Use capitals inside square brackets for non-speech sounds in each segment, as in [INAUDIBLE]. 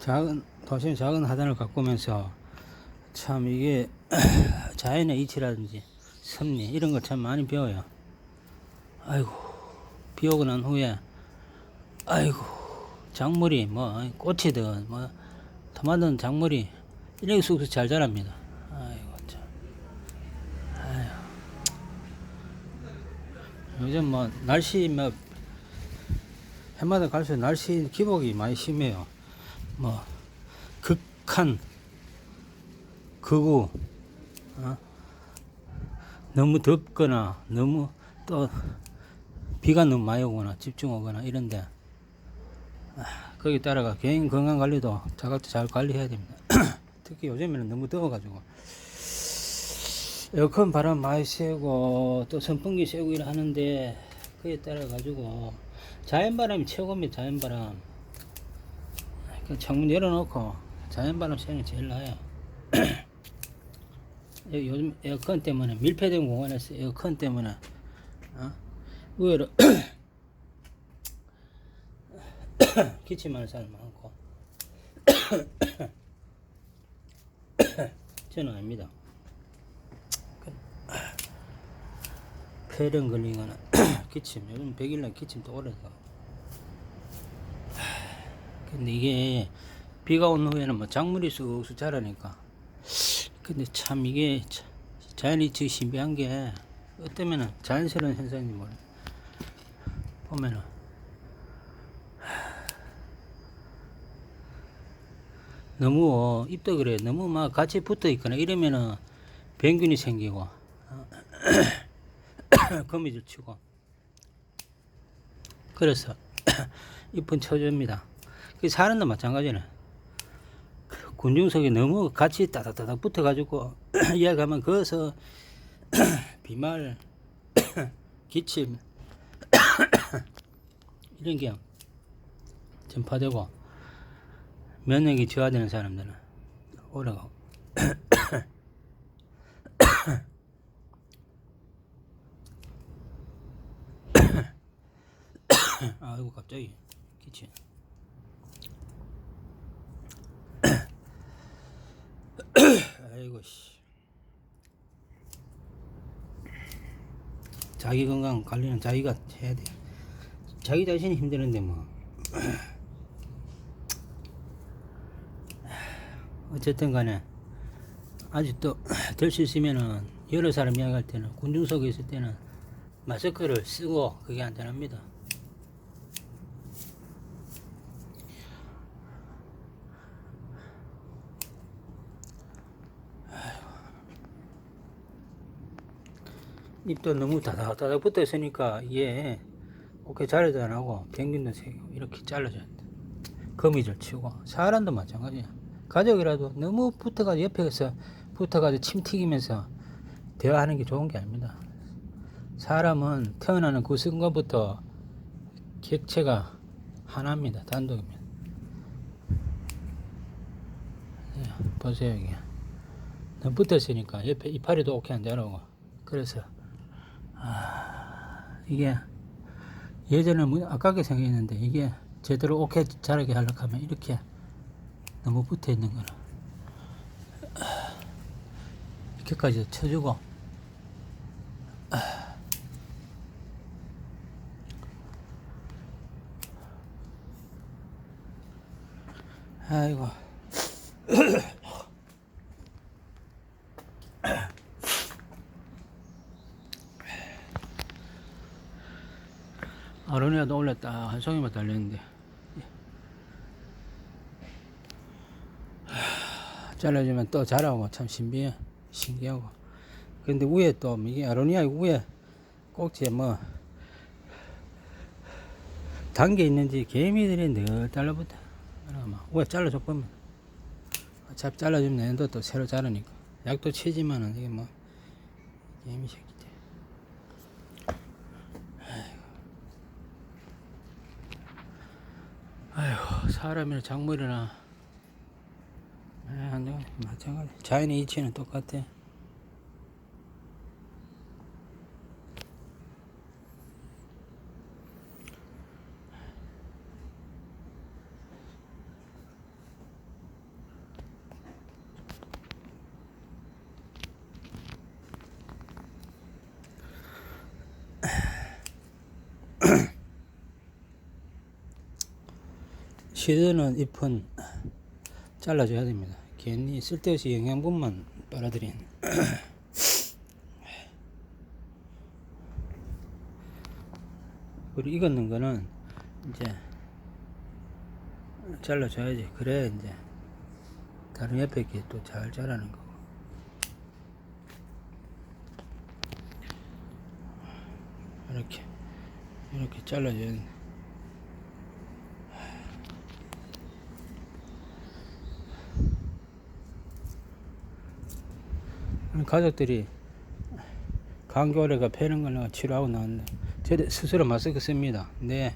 작은 도심 작은 하단을 가꾸면서 참 이게 [CLEARS THROAT] 자연의 이치라든지 섭리 이런 걸 참 많이 배워요. 아이고 비 오고 난 후에 아이고 작물이 뭐 꽃이든 뭐 토마토는 작물이 이렇게 쑥쑥 잘 자랍니다. 아이고 참. 아이고. 요즘 뭐 날씨 뭐 해마다 갈수록 날씨 기복이 많이 심해요. 뭐 극한 극우 어? 너무 덥거나 너무 또 비가 너무 많이 오거나 집중 오거나 이런데 아, 거기 따라가 개인 건강 관리도 자각도 잘 관리해야 됩니다. [CLEARS THROAT] 특히 요즘에는 너무 더워가지고 에어컨 바람 많이 쐬고 또 선풍기 쐬고 이러 하는데 그에 따라 가지고 자연 바람이 최고입니다. 자연 바람. 그 창문 열어놓고 자연바람 쐬는 게 제일 나아요. [CLEARS THROAT] 요즘 에어컨 때문에 밀폐된 공간에서 에어컨 때문에 어? 의외로 [CLEARS THROAT] 기침하는 사람 많고 [CLEARS THROAT] 저는 아닙니다. 폐렴 걸리거나 기침 요즘 100일날 기침 또 오래서 근데 이게 비가 온 후에는 뭐 작물이 쑥쑥 자라니까. 근데 참 이게 자- 자연이 지 신비한 게 어쩌면은 자연스러운 현상인지 몰라 보면은. 너무 입도 그래. 너무 막 같이 붙어 있거나 이러면은 병균이 생기고 [COUGHS] 어, 거미줄 치고. 그래서 [COUGHS] 잎은 그 사람도 마찬가지네. 군중석이 너무 같이 따닥따닥 붙어가지고 [CLEARS THROAT] 이야기하면 거기서 [CLEARS THROAT] 비말 [CLEARS THROAT] 기침 이런 게 전파되고 면역이 저하되는 사람들은 오래가고. 아이고 갑자기. 기침 [CLEARS THROAT] 아이고 씨. 자기 건강 관리는 자기가 해야 돼. 자기 자신이 힘드는데 뭐. [CLEARS THROAT] 어쨌든 간에 아직도 [CLEARS THROAT] 될 수 있으면은 여러 사람 이야기할 때는 군중석에 있을 때는 마스크를 쓰고 그게 안전합니다 입도 너무 다닥다닥 붙어 있으니까 이게 오케이 자르도 안 하고 병균도 새고 이렇게 잘라줘야 돼. 거미줄 치고 사람도 마찬가지야. 가족이라도 너무 붙어가지고 옆에서 붙어가지고 침 튀기면서 대화하는 게 좋은 게 아닙니다. 사람은 태어나는 그 순간부터 객체가 하나입니다. 단독입니다. 예, 보세요 이게 붙었으니까 옆에 이파리도 오케이 안 자라고 그래서 아, 이게 예전에 뭐 아깝게 생겼는데 이게 제대로 오케이 자라게 하려고 하면 이렇게 너무 붙어 있는 거는 이렇게까지 쳐주고 아이고 아로니아도 송이만 달렸는데. 하, 잘라주면 또 자라고 참 신비해. 신기하고. 근데 위에 또 이게 아로니아 위에 꼭지에 뭐 단계 있는지 개미들이 늘 달라붙어 위에 잘라줘 보면. 어차피 잘라주면 내년도 또 새로 자라니까. 약도 치지만은 이게 뭐 개미 새끼들 아휴 사람이나 작물이나 돼. 마찬가지 자연의 이치는 똑같아 치드는 잎은 잘라줘야 됩니다. 괜히 쓸데없이 영양분만 빨아들인. 그리고 [CLEARS THROAT] 익었는 거는 이제 잘라줘야지. 그래 이제 다른 옆에 게 또 잘 자라는 거고. 이렇게 이렇게 잘라줘야 돼. 가족들이 감기오래가 패는 걸 내가 치료하고 나왔는데 저 스스로 마스크 씁니다. 네.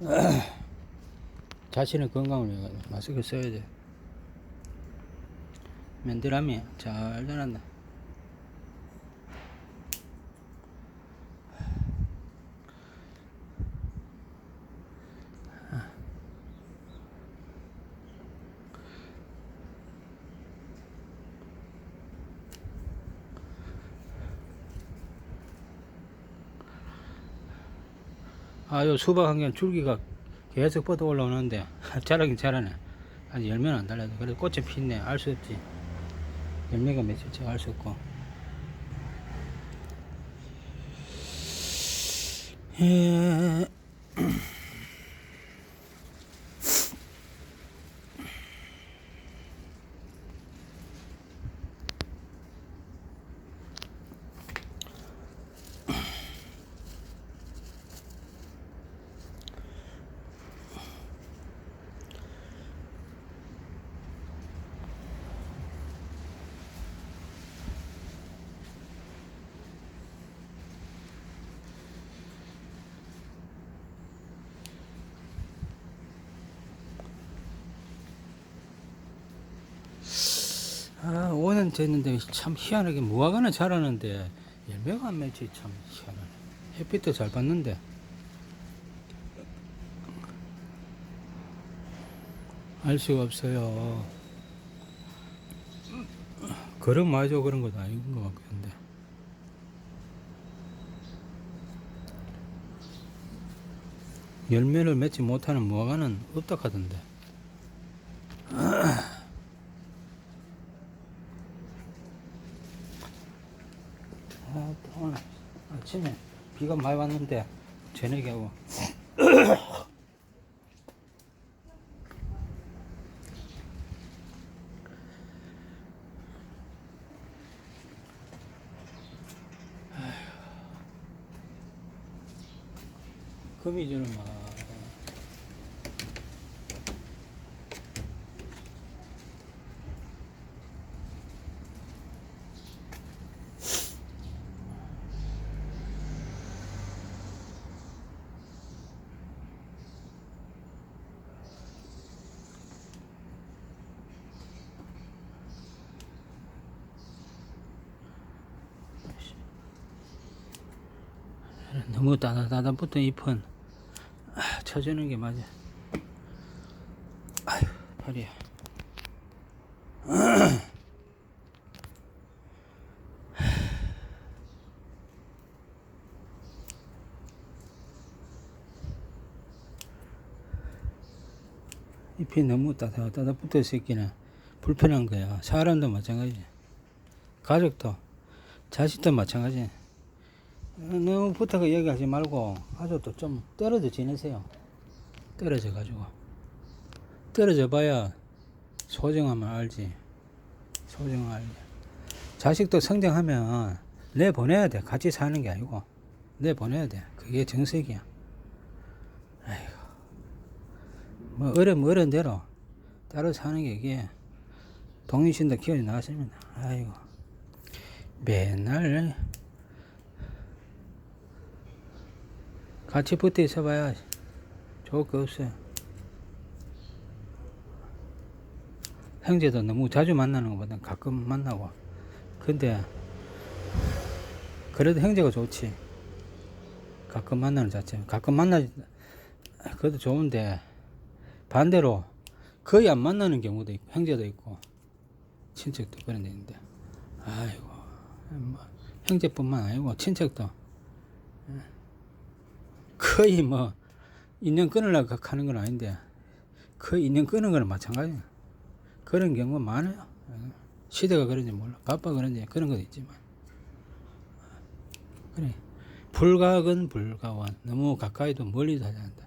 [CLEARS THROAT] 자신의 건강을 위해 마스크 써야 돼. 맨들함이 잘 자란다. 아, 요 수박 한 개는 줄기가 계속 뻗어 올라오는데 [LAUGHS] 자라긴 자라네. 아직 열매는 안 달라도 그래도 꽃이 피네. 알 수 없지. 열매가 맺을지 알 수 없고. 예. 아, 5년 됐는데 참 희한하게 무화과는 자라는데 열매가 안 맺지 참 희한하네. 햇빛도 잘 받는데. 알 수가 없어요. 그런 마저 그런 것도 아닌 것 같은데. 열매를 맺지 못하는 무화과는 없다 하던데. [CLEARS THROAT] 아, 또 오늘 아침에 비가 많이 왔는데 저녁에 하고. [COUGHS] 금이 주는 막 [LAUGHS] 너무 따다다다 붙은 잎은 아, 쳐주는 게 맞아. 아휴, 팔이야. 잎이 [CLEARS THROAT] 너무 따다다다 붙어 있기는 불편한 거야. 사람도 마찬가지. 가족도, 자식도 마찬가지. 너무 붙어가 얘기하지 말고 가족도 좀 떨어져 지내세요. 떨어져 가지고 떨어져 봐야 소중함을 알지. 소중함을 알지. 자식도 성장하면 내 보내야 돼. 같이 사는 게 아니고 내 보내야 돼. 그게 정석이야. 아이고 뭐 어려면 어려운 대로 따로 사는 게 이게 독립심도 키워 나갔습니다. 아이고 맨날 같이 붙어 있어 봐야 좋을 거 없어요. 형제도 너무 자주 만나는 것보다 가끔 만나고. 근데, 그래도 형제가 좋지. 가끔 만나는 자체. 가끔 만나, 그래도 좋은데, 반대로 거의 안 만나는 경우도 있고, 형제도 있고, 친척도 그런 데 있는데, 아이고, 뭐, 형제뿐만 아니고, 친척도. 거의 뭐 인연 끊으려고 하는 건 아닌데 그 인연 끄는 거는 마찬가지야. 그런 경우가 많아요. 어. 시대가 그런지 몰라. 바빠 그런지 그런 것도 있지만. 그래. 불가근 불가원. 너무 가까이도 멀리도 하지 않는다.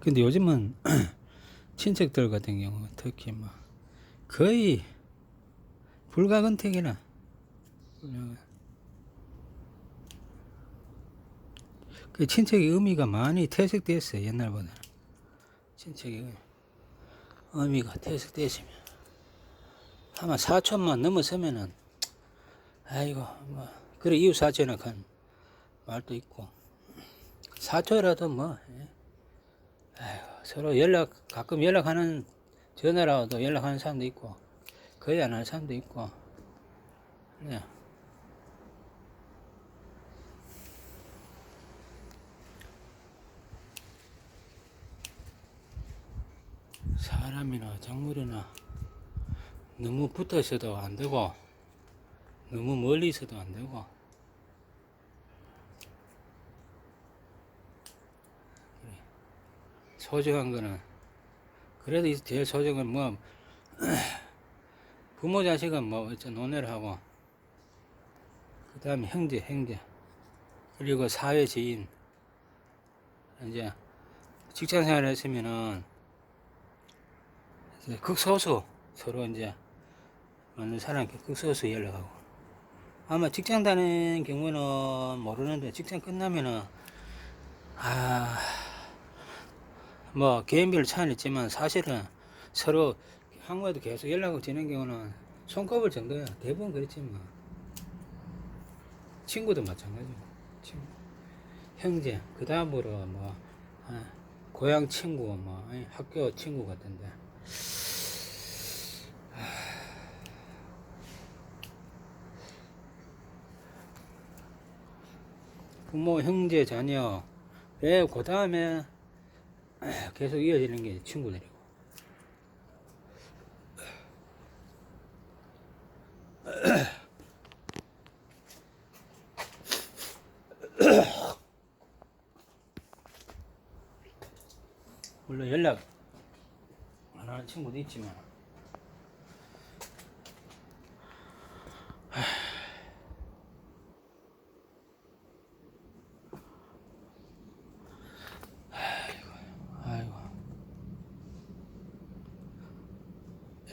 근데 요즘은 [CLEARS THROAT] 친척들 같은 경우 특히 막 거의 불가근택이나 그 친척의 의미가 많이 퇴색됐어요 옛날보다 친척의 의미. 의미가 퇴색됐으면 아마 4천만 넘어서면은 아이고 뭐 그래 이웃 사촌에 간 말도 있고 4초라도 뭐 예. 아이고 서로 연락 가끔 연락하는 전화라도 연락하는 사람도 있고 거의 안 하는 사람도 있고 네. 사람이나 작물이나 너무 붙어 있어도 안 되고 너무 멀리 있어도 안 되고. 소중한 거는 그래도 이 제일 소중한 뭐 [CLEARS THROAT] 부모 자식은 뭐 어째 논외를 하고 그 다음에 형제 형제 그리고 사회 지인 이제 직장 생활을 했으면은 극소수 서로 이제 맞는 사람 극소수 연락하고. 아마 직장 다니는 경우는 모르는데 직장 끝나면은 아 뭐 개인별 차이는 있지만 사실은 서로 향후에도 계속 연락을 지는 경우는 손꼽을 정도야. 대부분 그렇지만. 친구도 마찬가지고. 친구. 형제. 그 다음으로 뭐 아, 고향 친구 뭐 학교 친구 같은데 부모 형제 자녀 왜 그 다음에 계속 이어지는 게 친구들이고. 물론 연락 안 하는 친구도 있지만.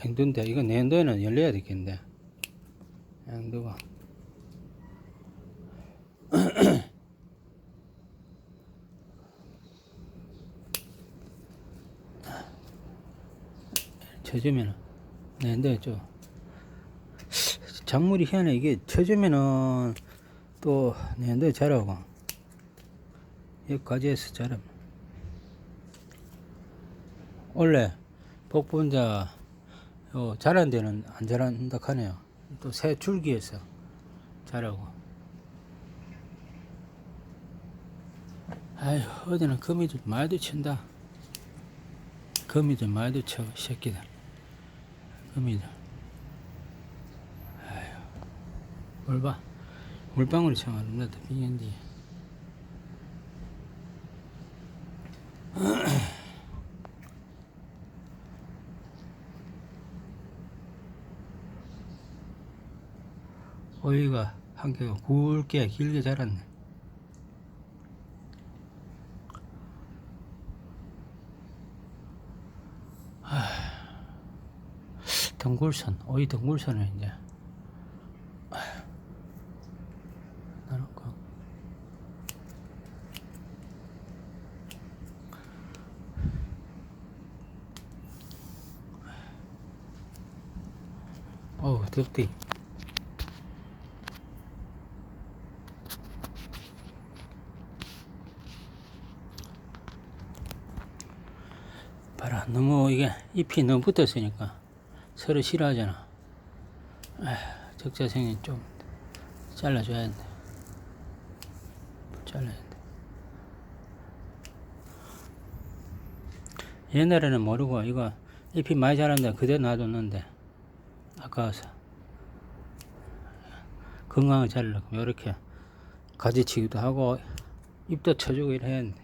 행도인데 이거 내년도에는 열려야 되겠는데. 행도가 쳐주면은 내년도에 좀 작물이 희한해 이게 쳐주면은 또 내년도에 자라고 여기까지해서 자라 원래 복분자 요 자란 데는 안 자란다 하네요. 또 새 줄기에서 자라고. 아휴 어디는 거미줄 말도 친다. 거미줄 말도 쳐 새끼들. 거미들. 아휴 뭘 봐. 물방울이 참 아름답다 비행기. 오이가 한 개가 굵게 길게 자랐네. 아, 덩굴선, 오이 덩굴선을 이제 나놓고 어우 덥디. 봐라 너무 이게 잎이 너무 붙었으니까 서로 싫어하잖아. 아, 적자생이 좀 잘라줘야 돼 잘라야 돼 옛날에는 모르고 이거 잎이 많이 자란다 그대로 놔뒀는데 아까워서 건강을 잘라고 이렇게 가지치기도 하고 입도 쳐주고 이래 했는데.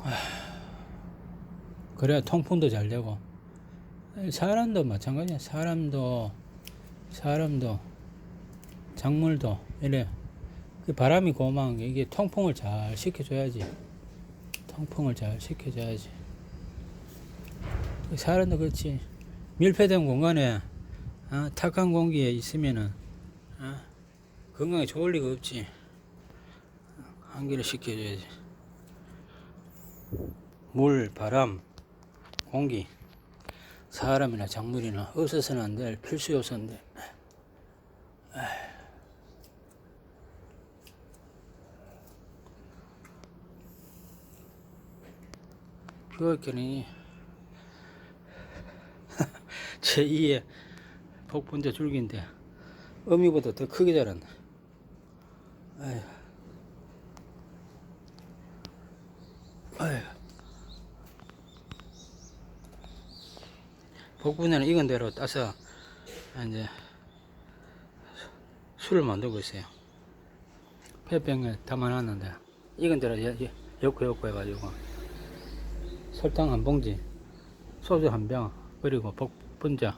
아휴, 그래야 통풍도 잘 되고. 사람도 마찬가지야. 사람도, 사람도, 작물도, 이래. 그 바람이 고마운 게 이게 통풍을 잘 시켜줘야지. 통풍을 잘 시켜줘야지. 사람도 그렇지. 밀폐된 공간에 어, 탁한 공기에 있으면은 어, 건강에 좋을 리가 없지. 환기를 시켜줘야지. 물, 바람, 공기, 사람이나 작물이나 없어서는 안 될 필수 요소인데. 비올겨니 [LAUGHS] 제2의 복분자 줄기인데 어미보다 더 크게 자란다. 아휴. 복분자는 익은 대로 따서 이제 술을 만들고 있어요. 폐병에 담아놨는데 익은 대로 엮고 엮고 해가지고 설탕 한 봉지, 소주 한 병, 그리고 복분자,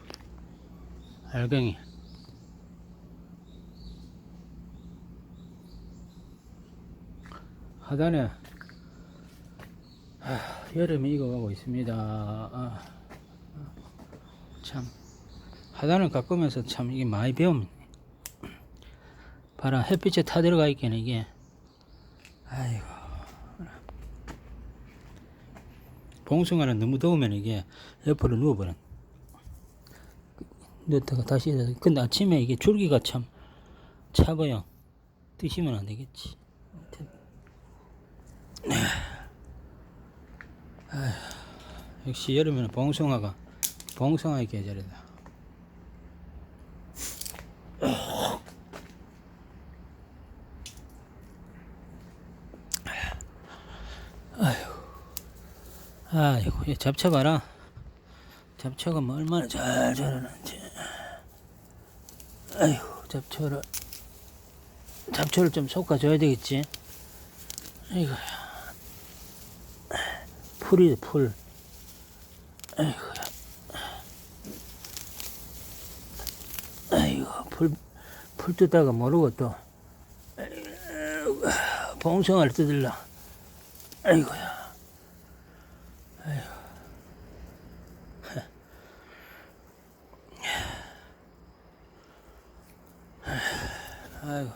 알갱이. 하단에 아, 여름이 익어가고 있습니다. 아, 참 하단을 가꾸면서 참 이게 많이 배웁니다. 봐라 햇빛에 타 들어가 있기는 이게 아이고 봉숭아는 너무 더우면 이게 옆으로 누워버려. 넣다가 다시 근데 아침에 이게 줄기가 참 차고요. 드시면 안 되겠지. 아휴, 역시 여름에는 봉숭아가 봉숭아의 계절이다. 아이고, 얘 잡초봐라. 잡초가 뭐 얼마나 잘 자라는지. 아이고, 잡초를, 잡초를 좀 솎아줘야 되겠지. 아이고야. 풀이, 풀. 아이고야. 아이고, 풀, 풀 뜯다가 모르고 또, 봉숭아를 뜯을라. 아이고야. 아이고.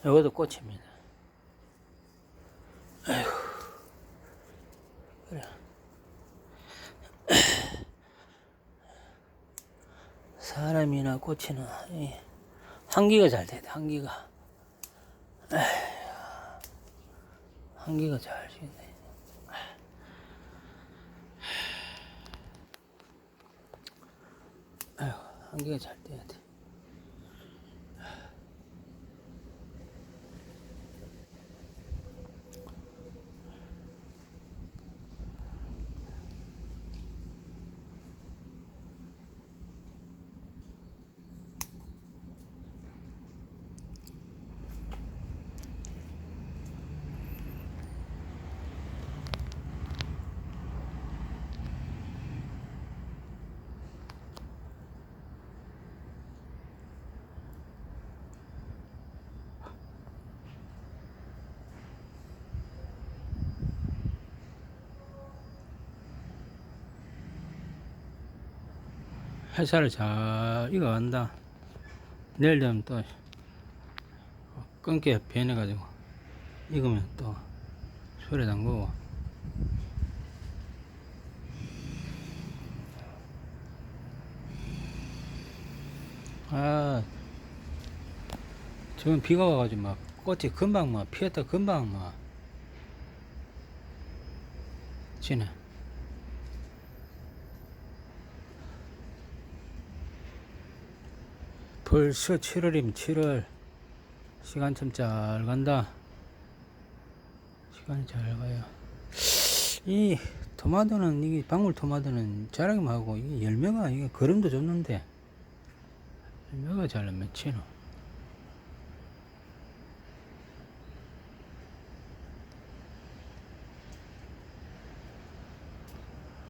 이것도 꽃입니다. 아이고. 그래. 이 한기가 잘 돼, 한기가. 한기가 잘 지네. 한기가 잘 돼야 돼. 회사를 잘 익어간다. 내일 되면 또 끊게 변해 가지고 익으면 또 술에 담그고 아 지금 비가 와가지고 막 꽃이 금방 막 피었다 금방 막 지네 벌써 7월이면 7월. 시간 참 잘 간다. 시간이 잘 가요. 이 토마토는 이게 방울 토마토는 자라기만 하고 이게 열매가 이게 거름도 줬는데. 열매가 잘안 맺히노.